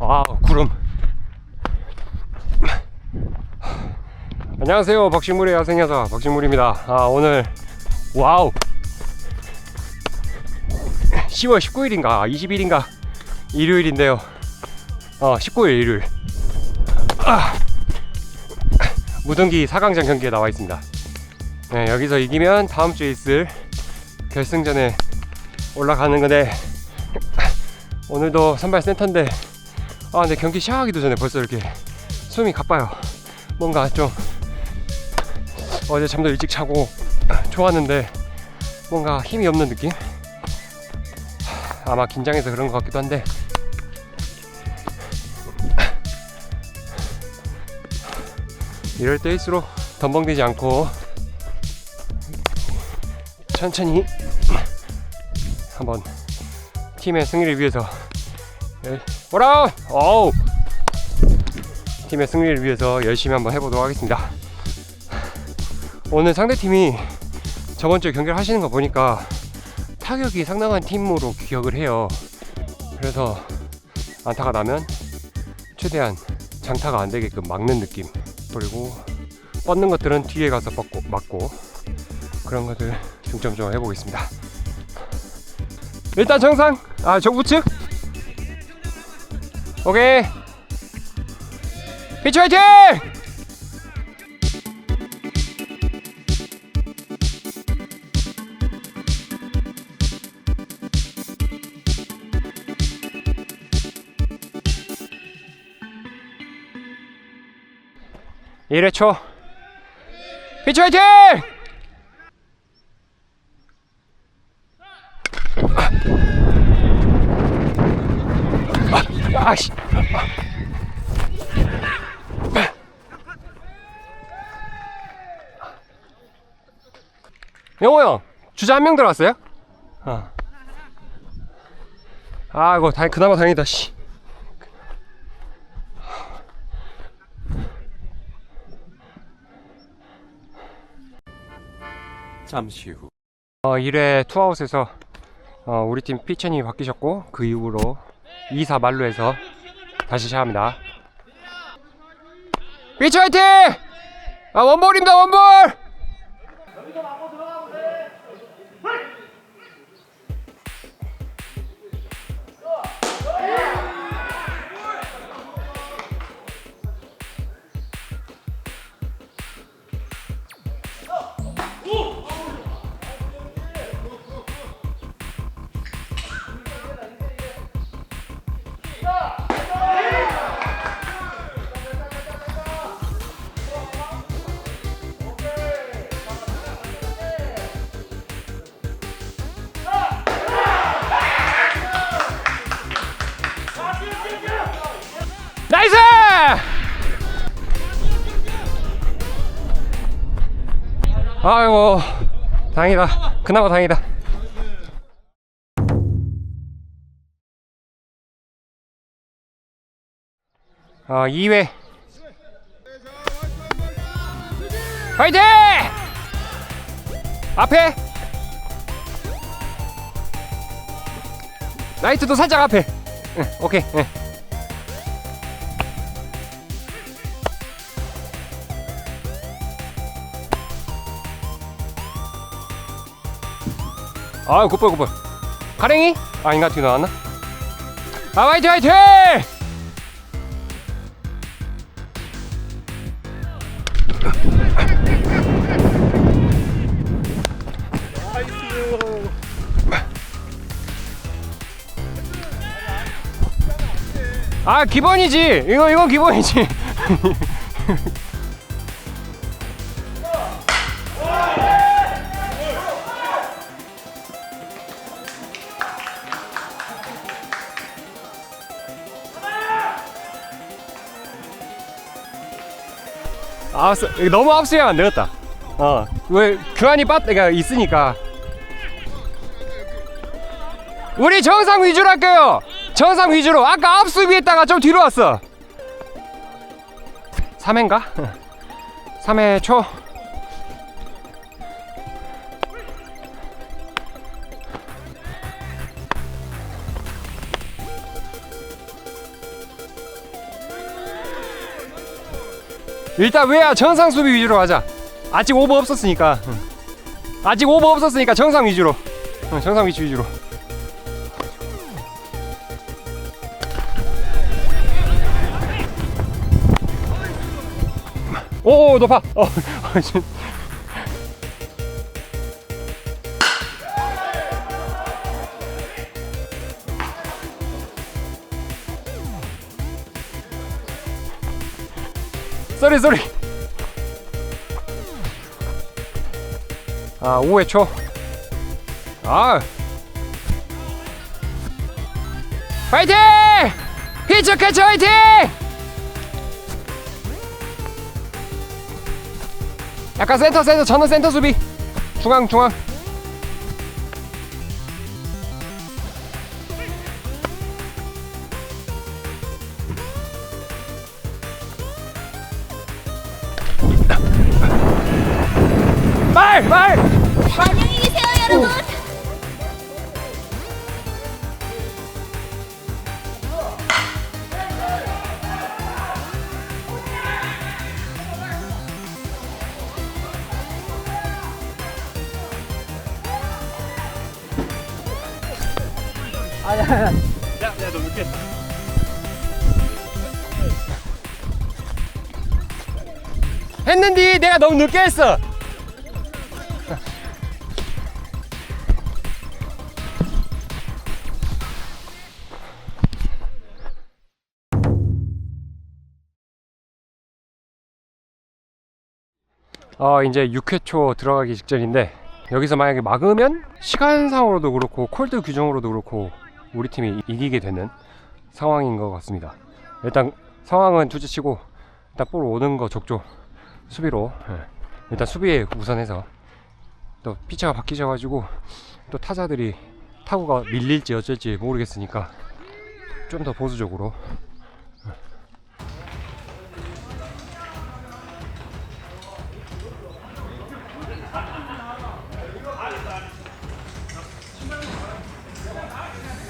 아 구름. 안녕하세요. 박신물의 야생여사 박신물입니다. 아 오늘 와우. 10월 19일인가? 20일인가? 일요일인데요. 어 19일 일요일. 아, 무등기 4강전 경기에 나와 있습니다. 네, 여기서 이기면 다음 주에 있을 결승전에 올라가는 건데 오늘도 선발 센터인데 아 근데 경기 시작하기도 전에 벌써 이렇게 숨이 가빠요. 뭔가 좀 어제 잠도 일찍 자고 좋았는데 뭔가 힘이 없는 느낌? 아마 긴장해서 그런 것 같기도 한데. 이럴 때일수록 덤벙대지 않고 천천히 한번 팀의 승리를 위해서 오라! 어우! 팀의 승리를 위해서 열심히 한번 해보도록 하겠습니다. 오늘 상대팀이 저번 주에 경기를 하시는 거 보니까 타격이 상당한 팀으로 기억을 해요. 그래서 안타가 나면 최대한 장타가 안 되게끔 막는 느낌. 그리고 뻗는 것들은 뒤에 가서 뻗고 맞고 그런 것들 중점적으로 해보겠습니다. 일단 정상! 아 정부 측 오케이. 피치 화이팅! 일회초. 피치 화이팅! 아씨 영호 형 주자 한 명 들어왔어요? 어. 아이고 다 그나마 다행이다 씨. 잠시 후 어, 1회 투아웃에서 어, 우리 팀 피처님이 바뀌셨고 그 이후로 2사 말루에서 다시 시작합니다. 피처 화이팅! 아 원볼입니다 원볼! 아이고 다행이다. 그나마 다행이다. 아 2회 화이팅! 앞에. 라이트도 살짝 앞에. 응, 오케이 응. 아 굿볼 굿볼 가랭이? 아닌가 뒤 나왔나? 아 화이팅 화이팅! 아 기본이지 이거 이건 기본이지 아, 스- 이거 너무 앞서면 안 되겠다. 어, 왜 교환이 빠가 있으니까. 우리 정상 위주로 할게요. 정상 위주로. 아까 앞수비했다가 좀 뒤로 왔어. 3회인가? 3회 초. 일단 왜야 정상 수비 위주로 하자. 아직 오버 없었으니까. 응. 아직 오버 없었으니까 정상 위주로. 응, 정상 위치 위주로. 오 높아. 어, 쏘리 쏘리 아 5회 초 아. 파이팅! 피처 캐쳐 화이팅! 약간 센터 센터 저는 센터 수비 중앙 중앙 말! 말! 안녕히 계세요, 여러분. 야야 너 늦게 했는데 내가 너무 늦게 했어 어 이제 6회 초 들어가기 직전인데 여기서 만약에 막으면 시간상으로도 그렇고 콜드 규정으로도 그렇고 우리 팀이 이기게 되는 상황인 것 같습니다. 일단 상황은 둘째치고 일단 볼 오는 거 족조 수비로 예. 일단 수비에 우선해서 또 피처가 바뀌셔가지고 또 타자들이 타구가 밀릴지 어쩔지 모르겠으니까 좀 더 보수적으로 이거 알겠다 알겠어. 신발 좀 봐요. 그냥 나 그냥.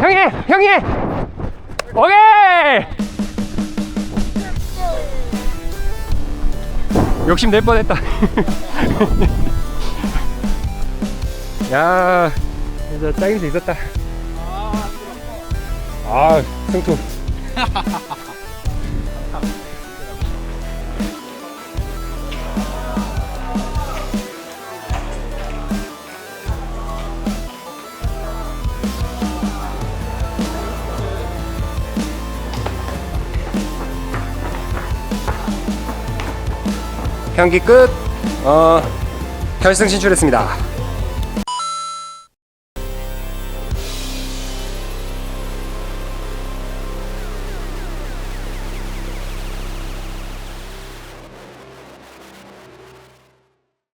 형이 형이 오케이! 욕심 낼 뻔했다. 야 진짜 짱임새 있었다. 아 승투 경기 끝. 어, 결승 진출했습니다.